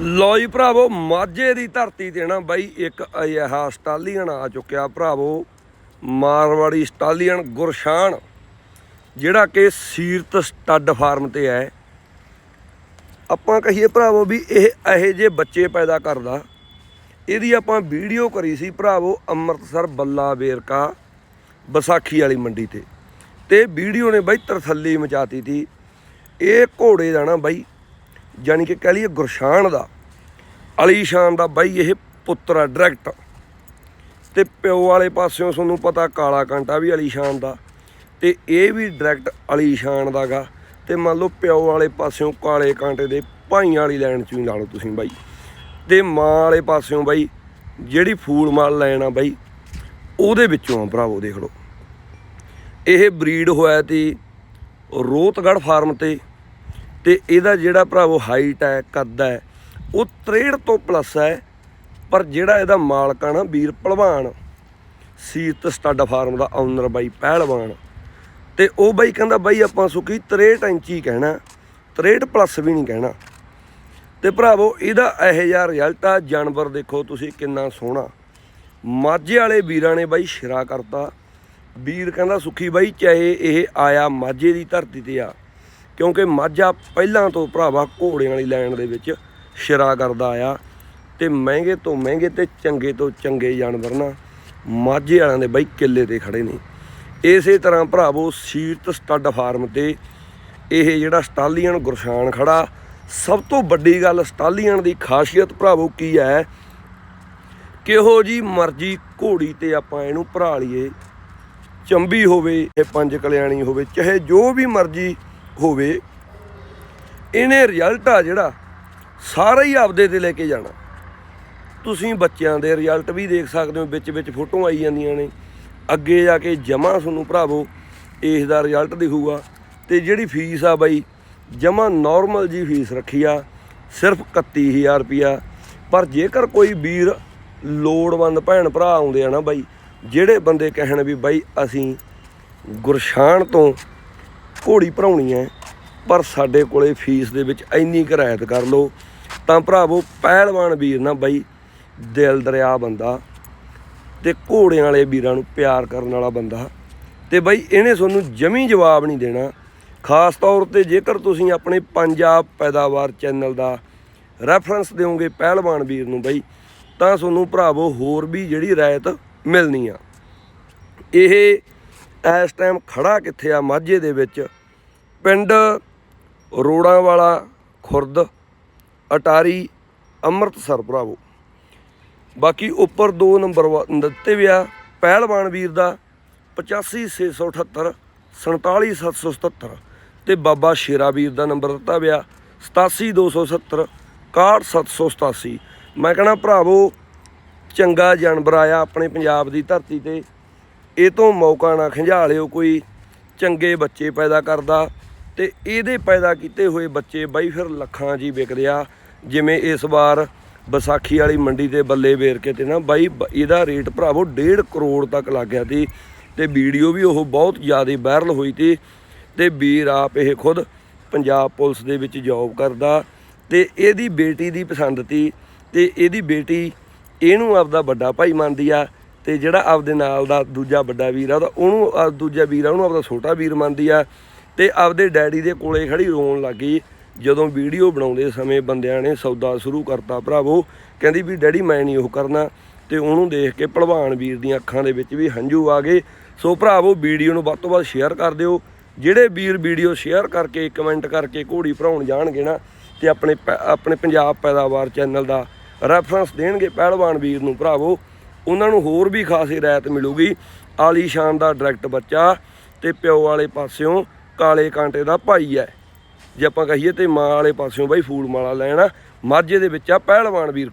ਲੋ ਜੀ ਭਰਾਵੋ, ਮਾਝੇ ਦੀ ਧਰਤੀ ਤੇ ਨਾ ਬਾਈ ਇੱਕ ਅਜਿਹਾ ਸਟਾਲੀਅਨ ਆ ਚੁੱਕਿਆ ਭਰਾਵੋ, ਮਾਰਵਾੜੀ ਸਟਾਲੀਅਨ ਗੁਰਸ਼ਾਨ, ਜਿਹੜਾ ਕਿ ਸੀਰਤ ਸਟੱਡ ਫਾਰਮ ਤੇ ਹੈ। ਆਪਾਂ ਕਹੀਏ ਭਰਾਵੋ ਵੀ ਇਹ ਇਹੋ ਜਿਹੇ ਬੱਚੇ ਪੈਦਾ ਕਰਦਾ। ਇਹਦੀ ਆਪਾਂ ਵੀਡੀਓ ਕਰੀ ਸੀ ਭਰਾਵੋ, ਅੰਮ੍ਰਿਤਸਰ ਬੱਲਾ ਵੇਰਕਾ, ਵਿਸਾਖੀ ਵਾਲੀ ਮੰਡੀ ਤੇ। ਤੇ ਵੀਡੀਓ ਨੇ ਬਾਈ ਤਰਥੱਲੀ ਮਚਾਤੀ ਤੀ। ਇਹ ਘੋੜੇ ਦਾ ਨਾ ਬਾਈ ਜਾਨੀ ਕਿ ਕਹਿ ਲਈਏ ਗੁਰਸ਼ਾਨ ਦਾ ਅਲੀਸ਼ਾਨ ਦਾ ਬਾਈ ਇਹ ਪੁੱਤਰ ਆ ਡਾਇਰੈਕਟ ਤੇ ਪਿਓ ਵਾਲੇ ਪਾਸਿਓਂ ਤੁਹਾਨੂੰ ਪਤਾ ਕਾਲਾ ਕਾਂਟਾ ਵੀ ਅਲੀਸ਼ਾਨ ਦਾ, ਤੇ ਇਹ ਵੀ ਡਾਇਰੈਕਟ ਅਲੀਸ਼ਾਨ ਦਾਗਾ। ਤੇ ਮੰਨ ਲਓ ਪਿਓ ਵਾਲੇ ਪਾਸਿਓਂ ਕਾਲੇ ਕਾਂਟੇ ਦੇ ਭਾਈਆਂ ਵਾਲੀ ਲਾਈਨ ਚੋਂ ਹੀ ਲਾ ਲਓ ਤੁਸੀਂ ਬਾਈ। ਤੇ ਮਾਂ ਵਾਲੇ ਪਾਸਿਓਂ ਬਾਈ ਜਿਹੜੀ ਫੂਲ ਮਾਲ ਲੈਣ ਆ ਬਾਈ, ਉਹਦੇ ਵਿੱਚੋਂ ਆ ਭਰਾਵੋ ਦੇਖ ਲਓ। ਇਹ ਬਰੀਡ ਹੋਇਆ ਤੀ ਰੋਤਗੜ ਫਾਰਮ ਤੇ। ਤੇ ਇਹਦਾ ਜਿਹੜਾ ਭਰਾਵੋ ਹਾਈਟ ਹੈ, ਕੱਦ ਹੈ, ਉਹ 63 ਤੋਂ ਪਲੱਸ ਹੈ, ਪਰ ਜਿਹੜਾ ਇਹਦਾ ਮਾਲਕ ਆ ਨਾ ਵੀਰ ਭਲਵਾਨ ਸੀਰਤ ਸਟੱਡ ਫਾਰਮ ਦਾ ਓਨਰ ਬਾਈ ਪਹਿਲਵਾਨ। ਤੇ ਉਹ ਬਾਈ ਕਹਿੰਦਾ, ਬਾਈ ਆਪਾਂ ਸੁਖੀ 63 ਇੰਚੀ ਕਹਿਣਾ 63 ਪਲੱਸ ਵੀ ਨਹੀਂ ਕਹਿਣਾ। ਤੇ ਭਰਾਵੋ ਇਹਦਾ ਇਹੋ ਜਿਹਾ ਰਿਜ਼ਲਟ ਆ, ਜਾਨਵਰ ਦੇਖੋ ਤੁਸੀਂ ਕਿੰਨਾ ਸੋਹਣਾ। ਮਾਝੇ ਵਾਲੇ ਵੀਰਾਂ ਨੇ ਬਾਈ ਸ਼ਿਰਾ ਕਰਤਾ। ਵੀਰ ਕਹਿੰਦਾ, ਸੁਖੀ ਬਾਈ, ਚਾਹੇ ਇਹ ਆਇਆ ਮਾਝੇ ਦੀ ਧਰਤੀ ਤੇ ਆ ਕਿਉਂਕਿ ਮਾਝਾ ਪਹਿਲਾਂ ਤੋਂ ਭਰਾਵਾ ਘੋੜਿਆਂ ਵਾਲੀ ਲਾਈਨ ਦੇ ਵਿੱਚ ਸ਼ਿਰਾ ਕਰਦਾ ਆਇਆ ਤੇ ਮਹਿੰਗੇ ਤੋਂ ਮਹਿੰਗੇ ਤੇ ਚੰਗੇ ਤੋਂ ਚੰਗੇ ਜਾਨਵਰ ਨਾ ਮਾਝੇ ਵਾਲਿਆਂ ਦੇ ਬਾਈ ਕਿੱਲੇ ਤੇ ਖੜੇ ਨੇ। ਇਸੇ ਤਰ੍ਹਾਂ ਭਰਾਵੋ ਸੀਰਤ ਸਟੱਡ ਫਾਰਮ ਤੇ ਇਹ ਜਿਹੜਾ ਸਟਾਲੀਅਨ ਗੁਰਸ਼ਾਨ ਖੜਾ, ਸਭ ਤੋਂ ਵੱਡੀ ਗੱਲ ਸਟਾਲੀਅਨ ਦੀ ਖਾਸੀਅਤ ਭਰਾਵੋ ਕੀ ਹੈ? ਕਿਹੋ ਜੀ ਮਰਜ਼ੀ ਘੋੜੀ ਤੇ ਆਪਾਂ ਇਹਨੂੰ ਭਰਾ ਲਈਏ, ਚੰਬੀ ਹੋਵੇ, ਇਹ ਪੰਜ ਕਲਿਆਣੀ ਹੋਵੇ, ਚਾਹੇ ਜੋ ਵੀ ਮਰਜ਼ੀ ਹੋਵੇ, ਇਹਨੇ ਰਿਜ਼ਲਟ ਆ ਜਿਹੜਾ, ਸਾਰਾ ਹੀ ਆਪਦੇ ਤੇ ਲੈ ਕੇ ਜਾਣਾ। ਤੁਸੀਂ ਬੱਚਿਆਂ ਦੇ ਰਿਜ਼ਲਟ ਵੀ ਦੇਖ ਸਕਦੇ ਹੋ, ਵਿੱਚ ਵਿੱਚ ਫੋਟੋਆਂ ਆਈ ਜਾਂਦੀਆਂ ਨੇ। ਅੱਗੇ ਜਾ ਕੇ ਜਮਾ ਤੁਹਾਨੂੰ ਭਰਾਵੋ, ਇਸ ਦਾ ਰਿਜ਼ਲਟ ਦਿਖੂਗਾ। ਤੇ ਜਿਹੜੀ ਫੀਸ ਆ ਬਾਈ, ਜਮਾ ਨਾਰਮਲ ਜੀ ਫੀਸ ਰੱਖੀ ਆ, ਸਿਰਫ 31000 ਰੁਪਿਆ ਪਰ ਜੇਕਰ ਕੋਈ ਵੀਰ ਲੋੜਵੰਦ ਭੈਣ ਭਰਾ ਆਉਂਦੇ ਆ ਨਾ ਬਾਈ, ਜਿਹੜੇ ਬੰਦੇ ਕਹਿਣ ਵੀ ਬਾਈ ਅਸੀਂ ਗੁਰਸ਼ਾਨ ਤੋਂ ਘੋੜੀ ਭਰਾਉਣੀ ਹੈ, ਪਰ ਸਾਡੇ ਕੋਲੇ ਫੀਸ ਦੇ ਵਿੱਚ ਇੰਨੀ ਕੁ ਰਿਆਇਤ ਕਰ ਲਓ। ਤਾਂ ਭਰਾਵੋ, ਪਹਿਲਵਾਨ ਵੀਰ ਨਾ ਬਾਈ, ਦਿਲ ਦਰਿਆ ਬੰਦਾ ਤੇ ਘੋੜਿਆਂ ਵਾਲੇ ਵੀਰਾਂ ਨੂੰ ਪਿਆਰ ਕਰਨ ਵਾਲਾ ਬੰਦਾ। ਤੇ ਬਾਈ, ਇਹਨੇ ਤੁਹਾਨੂੰ ਜਮੀ ਜਵਾਬ ਨਹੀਂ ਦੇਣਾ। ਖਾਸ ਤੌਰ ਤੇ ਜੇਕਰ ਤੁਸੀਂ ਆਪਣੇ ਪੰਜਾਬ ਪੈਦਾਵਾਰ ਚੈਨਲ ਦਾ ਰੈਫਰੈਂਸ ਦਿਓਗੇ ਪਹਿਲਵਾਨ ਵੀਰ ਨੂੰ ਬਾਈ, ਤਾਂ ਤੁਹਾਨੂੰ ਭਰਾਵੋ ਹੋਰ ਵੀ ਜਿਹੜੀ ਰਾਇਤ ਮਿਲਣੀ ਆ। ਇਹ ਇਸ ਟਾਈਮ ਖੜਾ ਕਿੱਥੇ ਆ ਮਾਝੇ ਦੇ ਵਿੱਚ? ਪਿੰਡ ਰੋੜਾਂ ਵਾਲਾ ਖੁਰਦ, ਅਟਾਰੀ, ਅੰਮ੍ਰਿਤਸਰ, ਭਰਾਵੋ। ਬਾਕੀ ਉੱਪਰ 2 ਨੰਬਰ ਵਾ- ਦਿੱਤੇ ਵੀ ਆ, ਪਹਿਲਵਾਨ ਵੀਰ ਦਾ 85678 47777 ਤੇ ਬਾਬਾ ਸ਼ੇਰਾ ਵੀਰ ਦਾ ਨੰਬਰ ਦਿੱਤਾ ਵਿਆ 87270 61787 ਮੈਂ ਕਹਣਾ ਭਰਾਵੋ, ਚੰਗਾ ਜਾਨਵਰ ਆਇਆ ਆਪਣੇ ਪੰਜਾਬ ਦੀ ਧਰਤੀ ਤੇ। ਇਹ ਤੋਂ ਮੌਕਾ ਨਾ ਖੰਝਾ ਲਿਓ ਕੋਈ ਚੰਗੇ ਬੱਚੇ ਪੈਦਾ ਕਰਦਾ ਤੇ ਇਹਦੇ ਪੈਦਾ ਕੀਤੇ ਹੋਏ ਬੱਚੇ ਬਾਈ ਫਿਰ ਲੱਖਾਂ ਜੀ ਵਿਕਦੇ ਆ। ਜਿਵੇਂ ਇਸ ਵਾਰ ਵਿਸਾਖੀ ਵਾਲੀ ਮੰਡੀ ਤੇ ਬੱਲੇ ਵੇਰ ਕੇ ਤੇ ਨਾ ਬਾਈ ਬ- ਇਹਦਾ ਰੇਟ ਭਰਾਵੋ 1.5 ਕਰੋੜ ਤੱਕ ਲੱਗ ਗਿਆ ਸੀ ਤੇ ਵੀਡੀਓ ਵੀ ਉਹ ਬਹੁਤ ਜ਼ਿਆਦਾ ਵਾਇਰਲ ਹੋਈ ਤੀ ਤੇ ਵੀਰ ਆਪ ਇਹ ਖੁਦ ਪੰਜਾਬ ਪੁਲਿਸ ਦੇ ਵਿੱਚ ਜੌਬ ਕਰਦਾ ਤੇ ਇਹਦੀ ਬੇਟੀ ਦੀ ਪਸੰਦ ਤੀ ਤੇ ਇਹਦੀ ਬੇਟੀ ਇਹਨੂੰ ਆਪਦਾ ਵੱਡਾ ਭਾਈ ਮੰਨਦੀ ਆ ਤੇ ਜਿਹੜਾ ਆਪਦੇ ਨਾਲ ਦਾ ਦੂਜਾ ਵੱਡਾ ਵੀਰ ਆ ਉਹਦਾ ਉਹਨੂੰ ਦੂਜਾ ਵੀਰ ਆ, ਉਹਨੂੰ ਆਪਦਾ ਛੋਟਾ ਵੀਰ ਮੰਨਦੀ ਆ। ਤੇ ਆਪਦੇ ਡੈਡੀ ਦੇ ਕੋਲੇ ਖੜੀ ਰੋਣ ਲੱਗੀ ਜਦੋਂ ਵੀਡੀਓ ਬਣਾਉਂਦੇ ਸਮੇਂ ਬੰਦਿਆਂ ਨੇ ਸੌਦਾ ਸ਼ੁਰੂ ਕਰਤਾ, ਭਰਾਵੋ, ਕਹਿੰਦੀ ਵੀ ਡੈਡੀ ਮੈਂ ਨਹੀਂ ਉਹ ਕਰਨਾ। ਤੇ ਉਹਨੂੰ ਦੇਖ ਕੇ ਭਲਵਾਨ ਵੀਰ ਦੀਆਂ ਅੱਖਾਂ ਦੇ ਵਿੱਚ ਵੀ ਹੰਝੂ ਆ ਗਏ। ਸੋ ਭਰਾਵੋ, ਵੀਡੀਓ ਨੂੰ ਵੱਧ ਤੋਂ ਵੱਧ ਸ਼ੇਅਰ ਕਰ ਦਿਓ। ਜਿਹੜੇ ਵੀਰ ਵੀਡੀਓ ਸ਼ੇਅਰ ਕਰਕੇ, ਕਮੈਂਟ ਕਰਕੇ ਘੋੜੀ ਭਰਾਉਣ ਜਾਣਗੇ ਨਾ, ਤੇ ਆਪਣੇ ਪੈ- ਆਪਣੇ ਪੰਜਾਬ ਪੈਦਾਵਾਰ ਚੈਨਲ ਦਾ ਰੈਫਰੈਂਸ ਦੇਣਗੇ ਪਹਿਲਵਾਨ ਵੀਰ ਨੂੰ, ਭਰਾਵੋ। ਉਹਨਾਂ ਨੂੰ ਹੋਰ ਵੀ ਖਾਸੀ ਰਾਇਤ ਮਿਲੂਗੀ। ਆਲੀਸ਼ਾਨ ਦਾ ਡਾਇਰੈਕਟ ਬੱਚਾ ਤੇ ਪਿਓ ਵਾਲੇ ਪਾਸਿਓਂ ਕਾਲੇ ਕਾਂਟੇ ਦਾ ਭਾਈ ਹੈ। ਜੇ ਆਪਾਂ ਕਹੀਏ ਤੇ ਮਾਂ ਵਾਲੇ ਪਾਸਿਓਂ ਬਾਈ ਫੂਲ ਮਾਲਾ ਲੈਣਾ, ਮਾਝੇ ਦੇ ਵਿੱਚ ਆ ਪਹਿਲਵਾਨ ਵੀਰ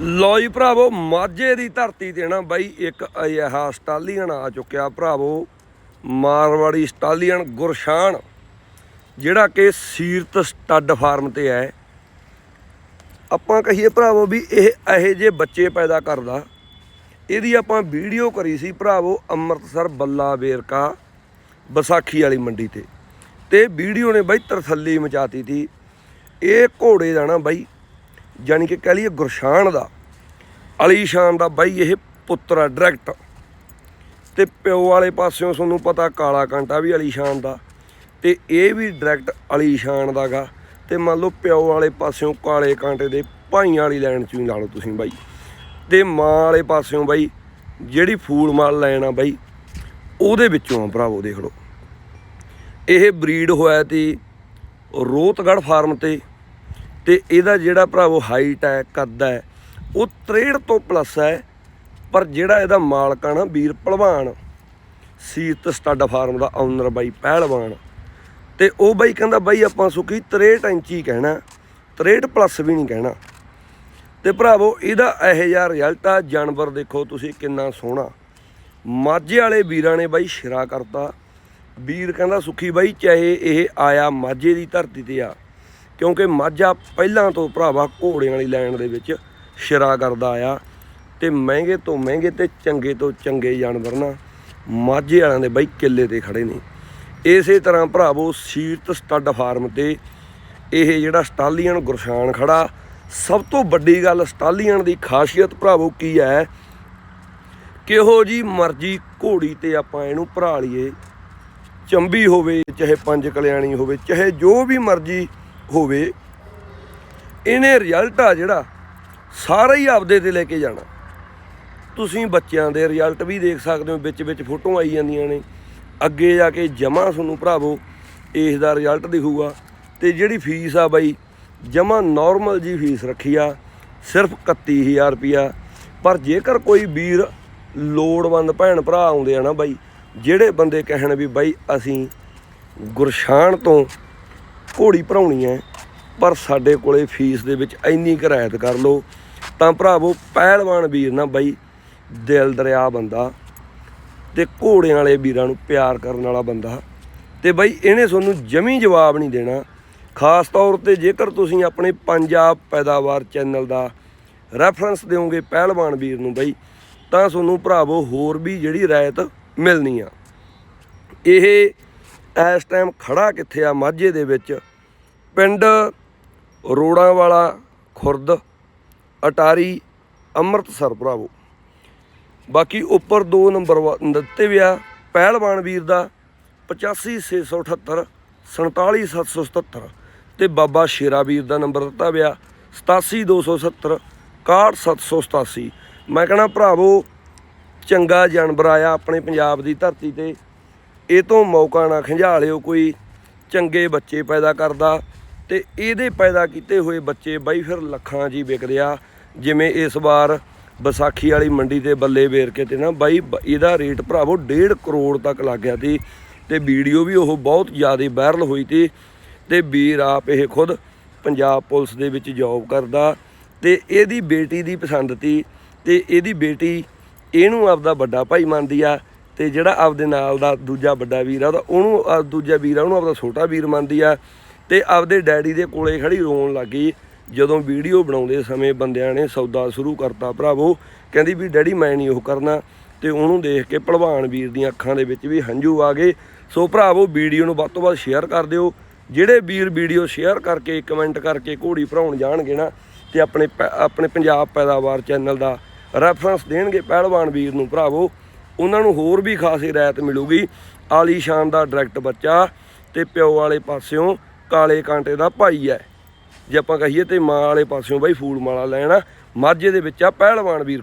ਲੋ ਜੀ ਭਰਾਵੋ, ਮਾਝੇ ਦੀ ਧਰਤੀ ਤੇ ਨਾ ਬਾਈ ਇੱਕ ਅਜਿਹਾ ਸਟਾਲੀਅਨ ਆ ਚੁੱਕਿਆ ਭਰਾਵੋ, ਮਾਰਵਾੜੀ ਸਟਾਲੀਅਨ ਗੁਰਸ਼ਾਨ, ਜਿਹੜਾ ਕਿ ਸੀਰਤ ਸਟੱਡ ਫਾਰਮ ਤੇ ਹੈ। ਆਪਾਂ ਕਹੀਏ ਭਰਾਵੋ ਵੀ ਇਹ ਇਹੋ ਜਿਹੇ ਬੱਚੇ ਪੈਦਾ ਕਰਦਾ। ਇਹਦੀ ਆਪਾਂ ਵੀਡੀਓ ਕਰੀ ਸੀ ਭਰਾਵੋ ਅੰਮ੍ਰਿਤਸਰ ਬੱਲਾ ਵੇਰਕਾ ਵਿਸਾਖੀ ਵਾਲੀ ਮੰਡੀ ਤੇ। ਤੇ ਵੀਡੀਓ ਨੇ ਬਾਈ ਤਰਸੱਲੀ ਮਚਾਤੀ ਤੀ। ਇਹ ਘੋੜੇ ਦਾ ਨਾ ਬਾਈ ਯਾਨੀ ਕਿ ਕਹਿ ਲਈਏ ਗੁਰਸ਼ਾਨ ਦਾ, ਅਲੀਸ਼ਾਨ ਦਾ ਬਾਈ ਇਹ ਪੁੱਤਰ ਆ ਡਾਇਰੈਕਟ ਤੇ ਪਿਓ ਵਾਲੇ ਪਾਸਿਓਂ ਤੁਹਾਨੂੰ ਪਤਾ ਕਾਲਾ ਕਾਂਟਾ ਵੀ ਅਲੀਸ਼ਾਨ ਦਾ, ਤੇ ਇਹ ਵੀ ਡਾਇਰੈਕਟ ਅਲੀਸ਼ਾਨ ਦਾਗਾ। ਤੇ ਮੰਨ ਲਓ ਪਿਓ ਵਾਲੇ ਪਾਸਿਓਂ ਕਾਲੇ ਕਾਂਟੇ ਦੇ ਭਾਈਆਂ ਵਾਲੀ ਲਾਈਨ ਚ ਵੀ ਲਾ ਲਓ ਤੁਸੀਂ ਬਾਈ। ਤੇ ਮਾਂ ਵਾਲੇ ਪਾਸਿਓਂ ਬਾਈ, ਜਿਹੜੀ ਫੂਲ ਮਾਲ ਲੈਣ ਆ ਬਾਈ, ਉਹਦੇ ਵਿੱਚੋਂ ਆ ਭਰਾਵੋ ਦੇਖ ਲਓ। ਇਹ ਬਰੀਡ ਹੋਇਆ ਤੇ ਰੋਤਗੜ ਫਾਰਮ ਤੇ ਤੇ ਇਹਦਾ ਜਿਹੜਾ ਭਰਾਵੋ ਹਾਈਟ ਹੈ, ਕੱਦ ਹੈ, ਉਹ 63 ਤੋਂ ਪਲੱਸ ਹੈ, ਪਰ ਜਿਹੜਾ ਇਹਦਾ ਮਾਲਕ ਆ ਨਾ ਵੀਰ ਭਲਵਾਨ ਸੀਰਤ ਸਟੱਡ ਫਾਰਮ ਦਾ ਓਨਰ ਬਾਈ ਪਹਿਲਵਾਨ, ਤੇ ਉਹ ਬਾਈ ਕਹਿੰਦਾ ਬਾਈ ਆਪਾਂ ਸੁਖੀ 63 ਇੰਚੀ ਕਹਿਣਾ 63 ਪਲੱਸ ਵੀ ਨਹੀਂ ਕਹਿਣਾ। ਤੇ ਭਰਾਵੋ, ਇਹਦਾ ਇਹੋ ਜਿਹਾ ਰਿਜ਼ਲਟ ਆ, ਜਾਨਵਰ ਦੇਖੋ ਤੁਸੀਂ ਕਿੰਨਾ ਸੋਹਣਾ। ਮਾਝੇ ਵਾਲੇ ਵੀਰਾਂ ਨੇ ਬਾਈ ਸ਼ਿਰਾ ਕਰਤਾ। ਵੀਰ ਕਹਿੰਦਾ, ਸੁਖੀ ਬਾਈ, ਚਾਹੇ ਇਹ ਆਇਆ ਮਾਝੇ ਦੀ ਧਰਤੀ ਤੇ ਆ, ਕਿਉਂਕਿ ਮਾਝਾ ਪਹਿਲਾਂ ਤੋਂ ਭਰਾਵਾ ਘੋੜਿਆਂ ਵਾਲੀ ਲਾਈਨ ਦੇ ਵਿੱਚ ਸ਼ਿਰਾ ਕਰਦਾ ਆਇਆ। ਤੇ ਮਹਿੰਗੇ ਤੋਂ ਮਹਿੰਗੇ ਤੇ ਚੰਗੇ ਤੋਂ ਚੰਗੇ ਜਾਨਵਰ ਨਾ ਮਾਝੇ ਵਾਲਿਆਂ ਦੇ ਬਾਈ ਕਿੱਲੇ ਤੇ ਖੜੇ ਨੇ। ਇਸੇ ਤਰ੍ਹਾਂ ਭਰਾਵੋ, ਸੀਰਤ ਸਟੱਡ ਫਾਰਮ ਤੇ ਇਹ ਜਿਹੜਾ ਸਟਾਲੀਅਨ ਗੁਰਸ਼ਾਨ ਖੜਾ ਸਭ ਤੋਂ ਵੱਡੀ ਗੱਲ ਸਟਾਲੀਅਨ ਦੀ ਖਾਸੀਅਤ ਭਰਾਵੋ ਕੀ ਹੈ? ਕਿਹੋ ਜੀ ਮਰਜ਼ੀ ਘੋੜੀ ਤੇ ਆਪਾਂ ਇਹਨੂੰ ਭਰਾ ਲਈਏ। ਚੰਬੀ ਹੋਵੇ, ਚਾਹੇ ਪੰਜ ਕਲਿਆਣੀ ਹੋਵੇ, ਚਾਹੇ ਜੋ ਵੀ ਮਰਜ਼ੀ ਹੋਵੇ, ਇਹਨੇ ਰਿਜ਼ਲਟ ਆ ਜਿਹੜਾ ਸਾਰਾ ਹੀ ਆਪਦੇ ਤੇ ਲੈ ਕੇ ਜਾਣਾ। ਤੁਸੀਂ ਬੱਚਿਆਂ ਦੇ ਰਿਜ਼ਲਟ ਵੀ ਦੇਖ ਸਕਦੇ ਹੋ, ਵਿੱਚ ਵਿੱਚ ਫੋਟੋਆਂ ਆਈ ਜਾਂਦੀਆਂ ਨੇ। ਅੱਗੇ ਜਾ ਕੇ ਜਮਾ ਤੁਹਾਨੂੰ ਭਰਾਵੋ, ਇਸ ਦਾ ਰਿਜ਼ਲਟ ਦਿਖੂਗਾ। ਤੇ ਜਿਹੜੀ ਫੀਸ ਆ ਬਾਈ ਜਮਾ ਨਾਰਮਲ ਜੀ ਫੀਸ ਰੱਖੀ ਆ, ਸਿਰਫ 31000 ਰੁਪਿਆ ਪਰ ਜੇਕਰ ਕੋਈ ਵੀਰ ਲੋੜਵੰਦ ਭੈਣ ਭਰਾ ਆਉਂਦੇ ਆ ਨਾ ਬਾਈ, ਜਿਹੜੇ ਬੰਦੇ ਕਹਿਣ ਵੀ ਬਾਈ ਅਸੀਂ ਗੁਰਸ਼ਾਨ ਤੋਂ ਘੋੜੀ ਭਰਾਉਣੀ ਹੈ ਪਰ ਸਾਡੇ ਕੋਲੇ ਫੀਸ ਦੇ ਵਿੱਚ ਇੰਨੀ ਕੁ ਕਰ ਲਓ, ਤਾਂ ਭਰਾਵੋ ਪਹਿਲਵਾਨ ਵੀਰ ਨਾ ਬਾਈ, ਦਿਲ ਦਰਿਆ ਬੰਦਾ ਤੇ ਘੋੜਿਆਂ ਵਾਲੇ ਵੀਰਾਂ ਨੂੰ ਪਿਆਰ ਕਰਨ ਵਾਲਾ ਬੰਦਾ। ਤੇ ਬਾਈ, ਇਹਨੇ ਤੁਹਾਨੂੰ ਜਮੀ ਜਵਾਬ ਨਹੀਂ ਦੇਣਾ। ਖਾਸ ਤੌਰ ਤੇ ਜੇਕਰ ਤੁਸੀਂ ਆਪਣੇ ਪੰਜਾਬ ਪੈਦਾਵਾਰ ਚੈਨਲ ਦਾ ਰੈਫਰੈਂਸ ਦਿਓਗੇ ਪਹਿਲਵਾਨ ਵੀਰ ਨੂੰ ਬਈ, ਤਾਂ ਤੁਹਾਨੂੰ ਭਰਾਵੋ ਹੋਰ ਵੀ ਜਿਹੜੀ ਰਾਇਤ ਮਿਲਣੀ ਆ। ਇਹ ਇਸ ਟਾਈਮ ਖੜਾ ਕਿੱਥੇ ਆ ਮਾਝੇ ਦੇ ਵਿੱਚ? ਪਿੰਡ ਰੋੜਾਂ ਵਾਲਾ ਖੁਰਦ, ਅਟਾਰੀ, ਅੰਮ੍ਰਿਤਸਰ, ਭਰਾਵੋ। ਬਾਕੀ ਉੱਪਰ ਦੋ ਨੰਬਰ ਵਾ- ਦਿੱਤੇ ਵੀ ਆ, ਪਹਿਲਵਾਨ ਵੀਰ ਦਾ 85678 47777 ਤੇ ਬਾਬਾ ਸ਼ੇਰਾ ਵੀਰ ਦਾ ਨੰਬਰ ਦਿੱਤਾ ਵਿਆ 87270 61787 ਮੈਂ ਕਹਣਾ ਭਰਾਵੋ, ਚੰਗਾ ਜਾਨਵਰ ਆਇਆ ਆਪਣੇ ਪੰਜਾਬ ਦੀ ਧਰਤੀ ਤੇ। ਇਹ ਤੋਂ ਮੌਕਾ ਨਾ ਖੰਝਾ ਲਿਓ ਕੋਈ ਚੰਗੇ ਬੱਚੇ ਪੈਦਾ ਕਰਦਾ ਤੇ ਇਹਦੇ ਪੈਦਾ ਕੀਤੇ ਹੋਏ ਬੱਚੇ ਬਾਈ ਫਿਰ ਲੱਖਾਂ 'ਚ ਹੀ ਵਿਕਦੇ ਆ। ਜਿਵੇਂ ਇਸ ਵਾਰ ਵਿਸਾਖੀ ਵਾਲੀ ਮੰਡੀ ਤੇ ਬੱਲੇ ਵੇਰ ਕੇ ਤੇ ਨਾ ਬਾਈ ਬ- ਇਹਦਾ ਰੇਟ ਭਰਾਵੋ 1.5 ਕਰੋੜ ਤੱਕ ਲੱਗ ਗਿਆ ਸੀ ਤੇ ਵੀਡੀਓ ਵੀ ਉਹ ਬਹੁਤ ਜ਼ਿਆਦਾ ਵਾਇਰਲ ਹੋਈ ਤੀ ਤੇ ਵੀਰ ਆਪ ਇਹ ਖੁਦ ਪੰਜਾਬ ਪੁਲਿਸ ਦੇ ਵਿੱਚ ਜੌਬ ਕਰਦਾ ਤੇ ਇਹਦੀ ਬੇਟੀ ਦੀ ਪਸੰਦ ਤੀ ਤੇ ਇਹਦੀ ਬੇਟੀ ਇਹਨੂੰ ਆਪਦਾ ਵੱਡਾ ਭਾਈ ਮੰਨਦੀ ਆ ਤੇ ਜਿਹੜਾ ਆਪਦੇ ਨਾਲ ਦਾ ਦੂਜਾ ਵੱਡਾ ਵੀਰ ਆ, ਉਹਦਾ ਉਹਨੂੰ ਦੂਜਾ ਵੀਰ ਆ, ਉਹਨੂੰ ਆਪਦਾ ਛੋਟਾ ਵੀਰ ਮੰਨਦੀ ਆ ਤੇ ਆਪਦੇ ਡੈਡੀ ਦੇ ਕੋਲੇ ਖੜੀ ਰੋਣ ਲੱਗੀ ਜਦੋਂ ਵੀਡੀਓ ਬਣਾਉਂਦੇ ਸਮੇਂ ਬੰਦਿਆਂ ਨੇ ਸੌਦਾ ਸ਼ੁਰੂ ਕਰਤਾ, ਭਰਾਵੋ, ਕਹਿੰਦੀ ਵੀ, ਡੈਡੀ, ਮੈਂ ਨਹੀਂ ਉਹ ਕਰਨਾ। ਤੇ ਉਹਨੂੰ ਦੇਖ ਕੇ ਭਲਵਾਨ ਵੀਰ ਦੀਆਂ ਅੱਖਾਂ ਦੇ ਵਿੱਚ ਵੀ ਹੰਝੂ ਆ ਗਏ। ਸੋ ਭਰਾਵੋ, ਵੀਡੀਓ ਨੂੰ ਵੱਧ ਤੋਂ ਵੱਧ ਸ਼ੇਅਰ ਕਰ ਦਿਓ। ਜਿਹੜੇ ਵੀਰ ਵੀਡੀਓ ਸ਼ੇਅਰ ਕਰਕੇ, ਕਮੈਂਟ ਕਰਕੇ ਘੋੜੀ ਭਰਾਉਣ ਜਾਣਗੇ ਨਾ, ਤੇ ਆਪਣੇ ਪੈ- ਆਪਣੇ ਪੰਜਾਬ ਪੈਦਾਵਾਰ ਚੈਨਲ ਦਾ ਰੈਫਰੈਂਸ ਦੇਣਗੇ ਪਹਿਲਵਾਨ ਵੀਰ ਨੂੰ ਭਰਾਵੋ, ਉਹਨਾਂ ਨੂੰ ਹੋਰ ਵੀ ਖਾਸੀ ਰਾਇਤ ਮਿਲੂਗੀ। ਆਲੀਸ਼ਾਨ ਦਾ ਡਾਇਰੈਕਟ ਬੱਚਾ ਤੇ ਪਿਓ ਵਾਲੇ ਪਾਸਿਓਂ ਕਾਲੇ ਕਾਂਟੇ ਦਾ ਭਾਈ ਹੈ। ਜੇ ਆਪਾਂ ਕਹੀਏ ਤੇ ਮਾਂ ਵਾਲੇ ਪਾਸਿਓਂ ਬਾਈ ਫੂਲ ਮਾਲਾ ਲੈਣਾ, ਮਾਝੇ ਦੇ ਵਿੱਚ ਆ ਪਹਿਲਵਾਨ ਵੀਰ